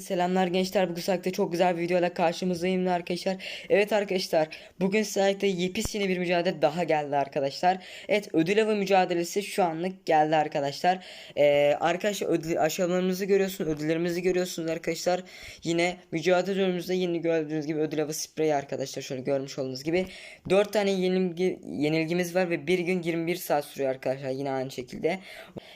Selamlar gençler bugün saatte çok güzel bir videoyla karşımızdayım arkadaşlar. Evet arkadaşlar bugün saatte yepyeni bir mücadele daha geldi arkadaşlar. Evet ödül avı mücadelesi şu anlık geldi arkadaşlar. Ee, arkadaşlar ödül aşamalarımızı görüyorsunuz ödüllerimizi görüyorsunuz arkadaşlar. Yine mücadele bölümümüzde yeni gördüğünüz gibi ödül avı spreyi arkadaşlar şöyle görmüş olduğunuz gibi. 4 tane yenilgi, yenilgimiz var ve bir gün 21 saat sürüyor arkadaşlar yine aynı şekilde.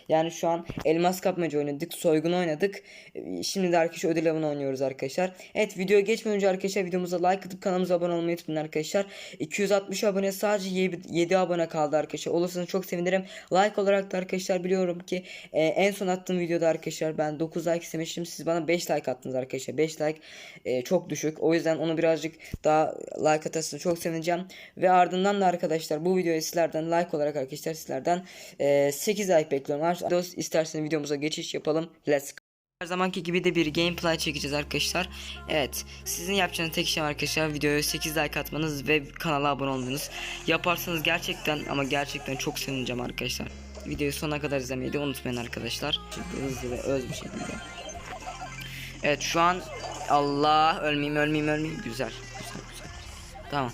Yani şu an elmas kapmaca oynadık soygun oynadık. Ee, Şimdi de arkadaşlar ödül avını oynuyoruz arkadaşlar. Evet videoya geçmeden önce arkadaşlar videomuza like atıp kanalımıza abone olmayı unutmayın arkadaşlar. 260 abone sadece 7, abone kaldı arkadaşlar. Olursanız çok sevinirim. Like olarak da arkadaşlar biliyorum ki e, en son attığım videoda arkadaşlar ben 9 like istemiştim. Siz bana 5 like attınız arkadaşlar. 5 like e, çok düşük. O yüzden onu birazcık daha like atarsanız çok sevineceğim. Ve ardından da arkadaşlar bu videoya sizlerden like olarak arkadaşlar sizlerden e, 8 like bekliyorum. Arkadaşlar isterseniz videomuza geçiş yapalım. Let's go. Her zamanki gibi de bir gameplay çekeceğiz arkadaşlar. Evet, sizin yapacağınız tek şey arkadaşlar videoya 8 like atmanız ve kanala abone olmanız. Yaparsanız gerçekten ama gerçekten çok sevineceğim arkadaşlar. Videoyu sonuna kadar izlemeyi de unutmayın arkadaşlar. Çünkü hızlı ve öz bir şekilde. Evet şu an Allah ölmeyeyim ölmeyeyim ölmeyeyim güzel güzel güzel. Tamam.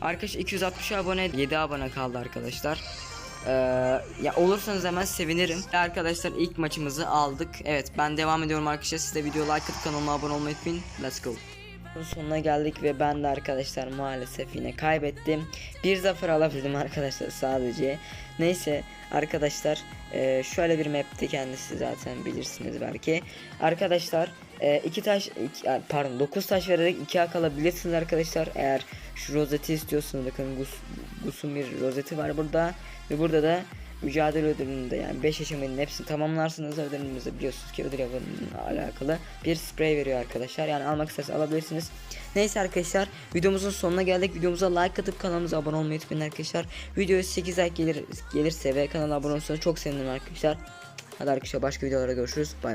Arkadaş 260 abone 7 abone kaldı arkadaşlar. Ee, ya olursanız hemen sevinirim. Arkadaşlar ilk maçımızı aldık. Evet ben devam ediyorum arkadaşlar. Siz de video like atıp kanalıma abone olmayı unutmayın. Let's go. Sonuna geldik ve ben de arkadaşlar maalesef yine kaybettim. Bir zafer alabildim arkadaşlar sadece. Neyse arkadaşlar e, şöyle bir map'ti kendisi zaten bilirsiniz belki. Arkadaşlar e, iki taş iki, pardon 9 taş vererek 2 hak alabilirsiniz arkadaşlar. Eğer şu rozeti istiyorsanız bakın Gus, Gus'un bir rozeti var burada. Ve burada da mücadele ödülünde yani 5 aşamanın hepsini tamamlarsınız. Ödülümüzde biliyorsunuz ki ödül avının alakalı bir sprey veriyor arkadaşlar. Yani almak isterseniz alabilirsiniz. Neyse arkadaşlar videomuzun sonuna geldik. Videomuza like atıp kanalımıza abone olmayı unutmayın arkadaşlar. Videoya 8 like gelir, gelirse ve kanala abone olursanız çok sevinirim arkadaşlar. Hadi arkadaşlar başka videolarda görüşürüz. Bay bay